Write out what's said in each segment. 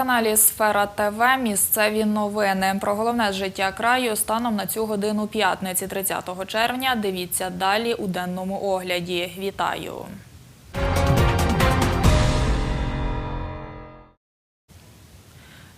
На телеканалі Сфера ТВ місцеві новини. Про головне життя краю станом на цю годину п'ятниці 30 червня. Дивіться далі у денному огляді. Вітаю!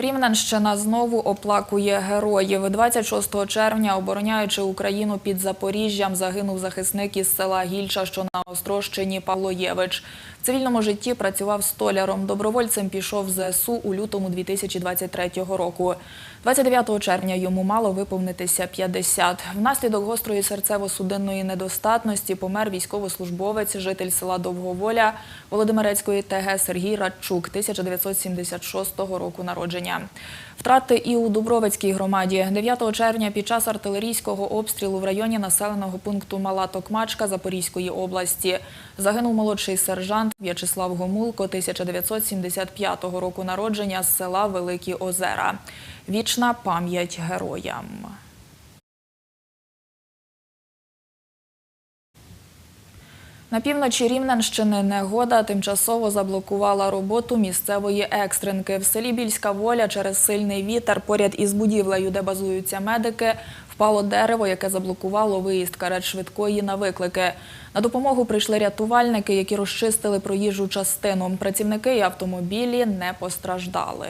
Рівненщина знову оплакує героїв. 26 червня, обороняючи Україну під Запоріжжям, загинув захисник із села Гільча, що на Острощині Павло Євич. В цивільному житті працював столяром. Добровольцем пішов в ЗСУ у лютому 2023 року. 29 червня йому мало виповнитися 50. Внаслідок гострої серцево-судинної недостатності помер військовослужбовець, житель села Довговоля Володимирецької ТГ Сергій Радчук, 1976 року народження. Втрати і у Дубровицькій громаді. 9 червня під час артилерійського обстрілу в районі населеного пункту Мала Токмачка Запорізької області загинув молодший сержант В'ячеслав Гомулко, 1975 року народження з села Великі Озера. Вічна пам'ять героям. На півночі Рівненщини негода тимчасово заблокувала роботу місцевої екстренки. В селі Більська воля через сильний вітер поряд із будівлею, де базуються медики, впало дерево, яке заблокувало виїзд карет швидкої на виклики. На допомогу прийшли рятувальники, які розчистили проїжджу частину. Працівники і автомобілі не постраждали.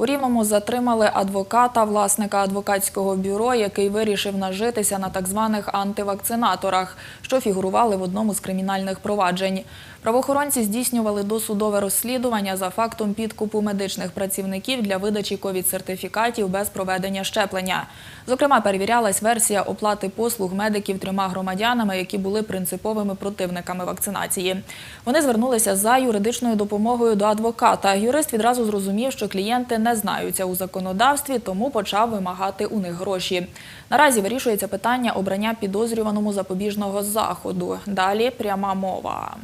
У Рівному затримали адвоката, власника адвокатського бюро, який вирішив нажитися на так званих антивакцинаторах, що фігурували в одному з кримінальних проваджень. Правоохоронці здійснювали досудове розслідування за фактом підкупу медичних працівників для видачі ковід-сертифікатів без проведення щеплення. Зокрема, перевірялась версія оплати послуг медиків трьома громадянами, які були принциповими противниками вакцинації. Вони звернулися за юридичною допомогою до адвоката. Юрист відразу зрозумів, що клієнти не знаються у законодавстві, тому почав вимагати у них гроші. Наразі вирішується питання обрання підозрюваному запобіжного заходу. Далі пряма мова.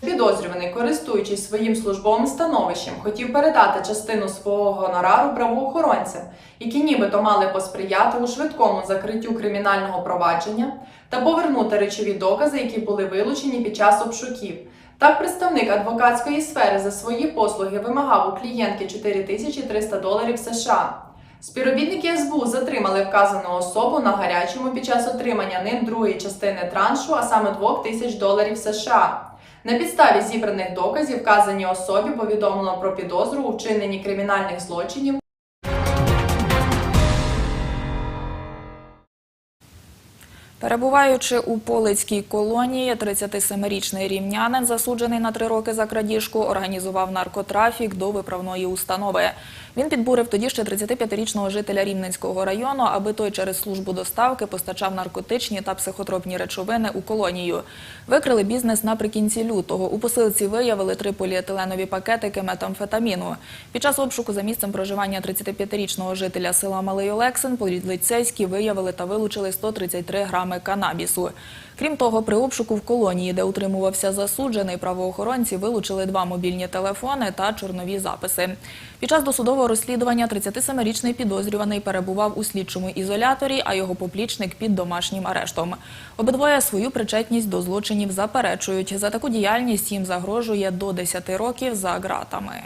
Підозрюваний, користуючись своїм службовим становищем, хотів передати частину свого гонорару правоохоронцям, які нібито мали посприяти у швидкому закриттю кримінального провадження та повернути речові докази, які були вилучені під час обшуків. Так, представник адвокатської сфери за свої послуги вимагав у клієнтки 4300 доларів США. Співробітники СБУ затримали вказану особу на гарячому під час отримання ним другої частини траншу, а саме 2000 доларів США. На підставі зібраних доказів вказаній особі повідомлено про підозру у вчиненні кримінальних злочинів Перебуваючи у Полицькій колонії, 37-річний рівнянин, засуджений на три роки за крадіжку, організував наркотрафік до виправної установи. Він підбурив тоді ще 35-річного жителя Рівненського району, аби той через службу доставки постачав наркотичні та психотропні речовини у колонію. Викрили бізнес наприкінці лютого. У посилці виявили три поліетиленові пакетики метамфетаміну. Під час обшуку за місцем проживання 35-річного жителя села Малий Олексин поліцейські виявили та вилучили 133 грами канабісу. Крім того, при обшуку в колонії, де утримувався засуджений, правоохоронці вилучили два мобільні телефони та чорнові записи. Під час досудового розслідування 37-річний підозрюваний перебував у слідчому ізоляторі, а його поплічник під домашнім арештом. Обидвоє свою причетність до злочинів заперечують. За таку діяльність їм загрожує до 10 років за ґратами.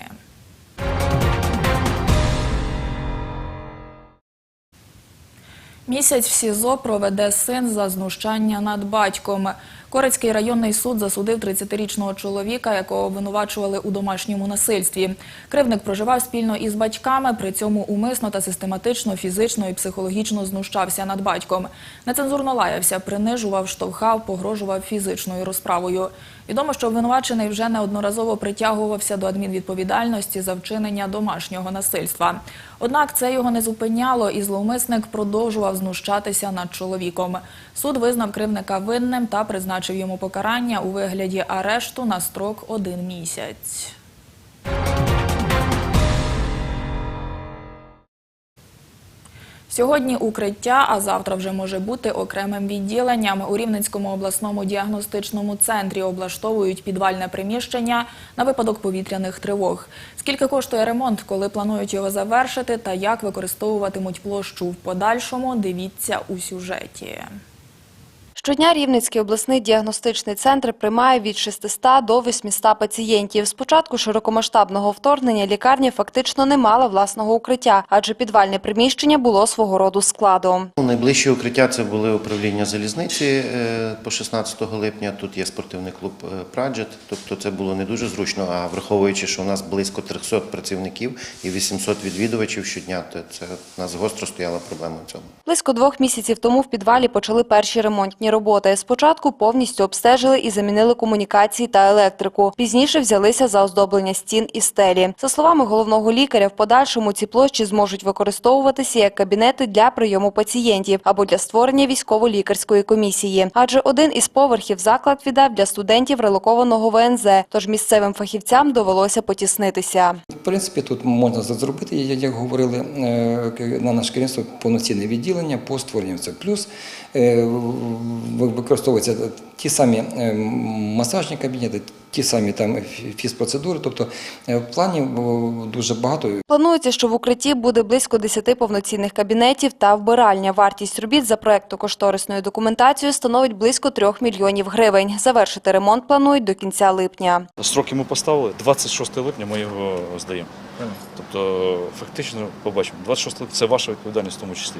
Місяць в СІЗО проведе син за знущання над батьком. Корецький районний суд засудив 30-річного чоловіка, якого обвинувачували у домашньому насильстві. Кривник проживав спільно із батьками, при цьому умисно та систематично фізично і психологічно знущався над батьком. Нецензурно лаявся, принижував, штовхав, погрожував фізичною розправою. Відомо, що обвинувачений вже неодноразово притягувався до адмінвідповідальності за вчинення домашнього насильства. Однак це його не зупиняло, і зловмисник продовжував знущатися над чоловіком. Суд визнав кривника винним та призначив йому покарання у вигляді арешту на строк один місяць. Сьогодні укриття, а завтра вже може бути окремим відділенням. У Рівненському обласному діагностичному центрі облаштовують підвальне приміщення на випадок повітряних тривог. Скільки коштує ремонт, коли планують його завершити та як використовуватимуть площу в подальшому, дивіться у сюжеті. Щодня Рівненський обласний діагностичний центр приймає від 600 до 800 пацієнтів. З початку широкомасштабного вторгнення лікарня фактично не мала власного укриття, адже підвальне приміщення було свого роду складом. Найближче укриття це були управління залізниці е, по 16 липня. Тут є спортивний клуб е, Праджет. Тобто це було не дуже зручно. А враховуючи, що у нас близько 300 працівників і 800 відвідувачів щодня, то це у нас гостро стояла проблема в цьому. Близько двох місяців тому в підвалі почали перші ремонтні роботи. Спочатку повністю обстежили і замінили комунікації та електрику. Пізніше взялися за оздоблення стін і стелі. За словами головного лікаря, в подальшому ці площі зможуть використовуватися як кабінети для прийому пацієнтів або для створення військово-лікарської комісії. Адже один із поверхів заклад віддав для студентів релокованого ВНЗ, тож місцевим фахівцям довелося потіснитися. В принципі, тут можна зробити, як говорили е, на наше керівництво, повноцінне відділення по створенню це. Плюс використовуються ті самі е, масажні кабінети, ті самі там фізпроцедури. Тобто е, в плані дуже багато Планується, що в укритті буде близько 10 повноцінних кабінетів та вбиральня. Вартість робіт за проектно-кошторисною документацією становить близько 3 мільйонів гривень. Завершити ремонт планують до кінця липня. Строки ми поставили, 26 липня ми його здаємо. Тобто, фактично, побачимо, 26 липня це ваша відповідальність в тому числі.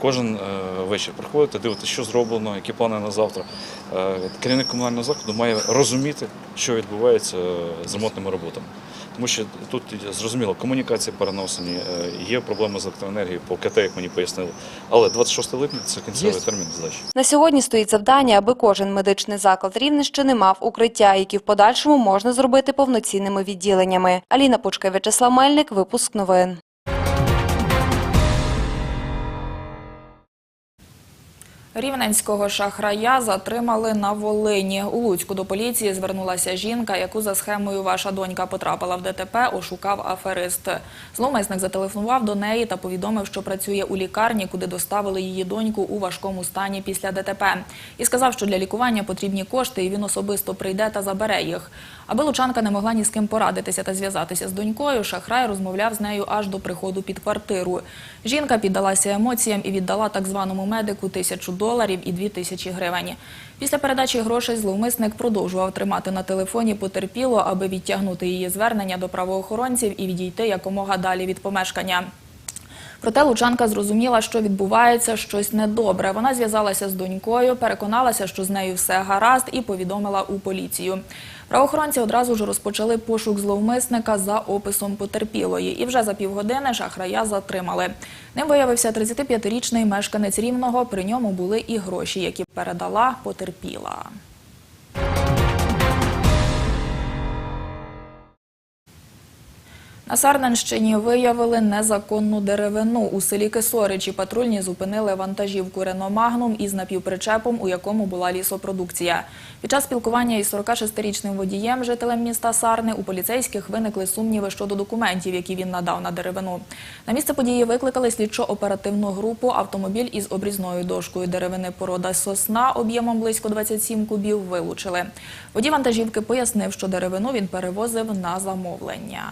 Кожен е, вечір приходите, дивитися, що зроблено, які плани на завтра. Е, керівник комунального закладу має розуміти, що відбувається е, з ремонтними роботами. Тому що тут зрозуміло, комунікації переносені, є проблеми з електроенергією по КТ, як мені пояснили. Але 26 липня це кінцевий термін здачі. На сьогодні стоїть завдання, аби кожен медичний заклад Рівненщини мав укриття, які в подальшому можна зробити повноцінними відділеннями. Аліна Пучка, В'ячеслав Мельник, випуск новин. Рівненського шахрая затримали на Волині. У Луцьку до поліції звернулася жінка, яку за схемою ваша донька потрапила в ДТП, ошукав аферист. Зловмисник зателефонував до неї та повідомив, що працює у лікарні, куди доставили її доньку у важкому стані після ДТП. І сказав, що для лікування потрібні кошти, і він особисто прийде та забере їх. Аби Лучанка не могла ні з ким порадитися та зв'язатися з донькою, шахрай розмовляв з нею аж до приходу під квартиру. Жінка піддалася емоціям і віддала так званому медику тисячу доларів і дві тисячі гривень. Після передачі грошей зловмисник продовжував тримати на телефоні потерпіло, аби відтягнути її звернення до правоохоронців і відійти якомога далі від помешкання. Проте Лучанка зрозуміла, що відбувається щось недобре. Вона зв'язалася з донькою, переконалася, що з нею все гаразд, і повідомила у поліцію. Правоохоронці одразу ж розпочали пошук зловмисника за описом потерпілої. І вже за півгодини шахрая затримали. Ним виявився 35-річний мешканець Рівного. При ньому були і гроші, які передала потерпіла. На Сарненщині виявили незаконну деревину. У селі Кисоричі патрульні зупинили вантажівку Рено Магнум із напівпричепом, у якому була лісопродукція. Під час спілкування із 46-річним водієм, жителем міста Сарни, у поліцейських виникли сумніви щодо документів, які він надав на деревину. На місце події викликали слідчо-оперативну групу. Автомобіль із обрізною дошкою деревини порода сосна об'ємом близько 27 кубів вилучили. Водій вантажівки пояснив, що деревину він перевозив на замовлення.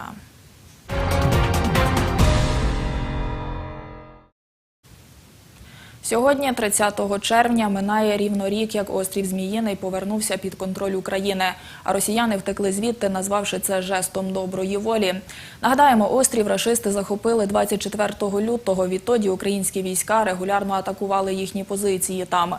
Сьогодні, 30 червня, минає рівно рік, як острів Зміїний повернувся під контроль України. А росіяни втекли звідти, назвавши це жестом доброї волі. Нагадаємо, острів рашисти захопили 24 лютого. Відтоді українські війська регулярно атакували їхні позиції там.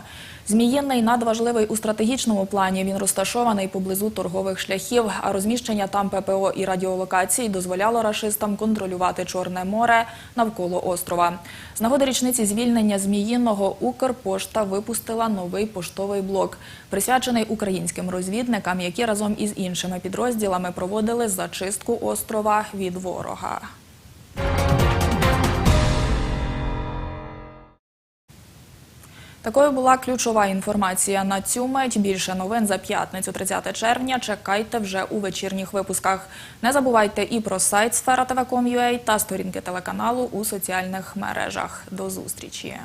Зміїний надважливий у стратегічному плані. Він розташований поблизу торгових шляхів, а розміщення там ППО і радіолокацій дозволяло рашистам контролювати Чорне море навколо острова. З нагоди річниці звільнення Зміїного Укрпошта випустила новий поштовий блок, присвячений українським розвідникам, які разом із іншими підрозділами проводили зачистку острова від ворога. Такою була ключова інформація на цю мить. Більше новин за п'ятницю, 30 червня. Чекайте вже у вечірніх випусках. Не забувайте і про сайт Сфера та сторінки телеканалу у соціальних мережах. До зустрічі.